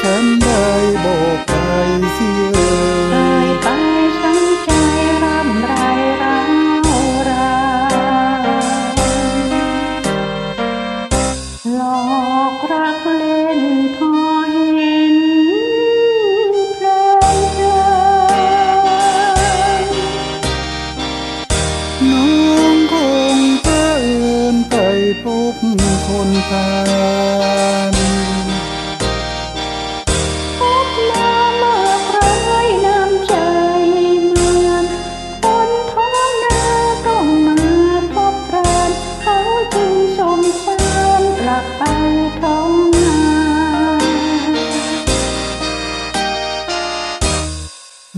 ฉันได้บอกไปเสียเอ่ยไปช้ำใจร่ำไรร้าวรานหลอกรักเล่นพอเห็นเพลินเพลินน้องคงเผอิญไปพบคนตา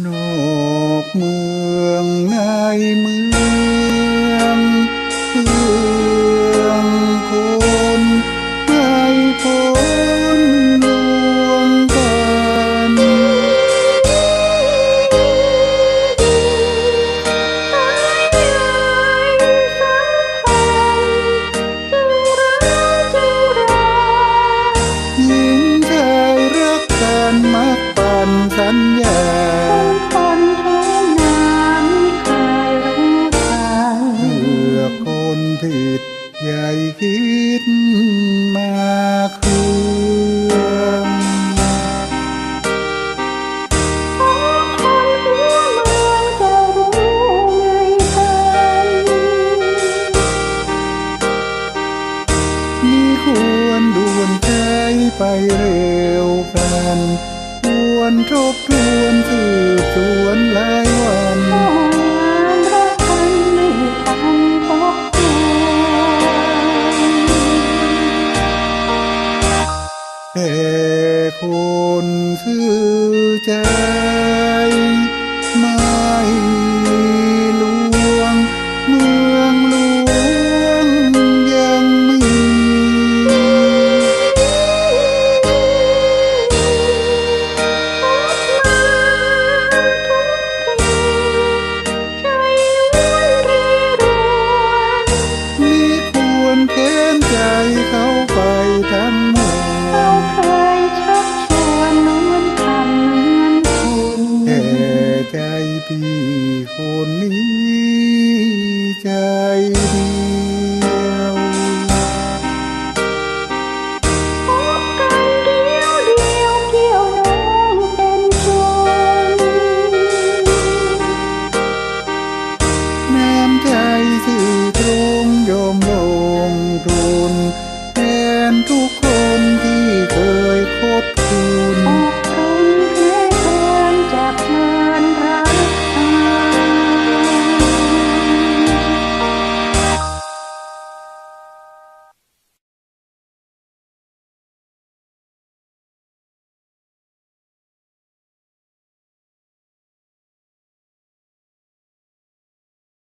นอกเมืองในเมืองเพื่องคนให้พ้นลวงกันหญิงชายรักกันมักปันสัญญา กันวรทบทวนสืบสวนหลายวันแต่คนซื่อใจไม่ 比丘尼家。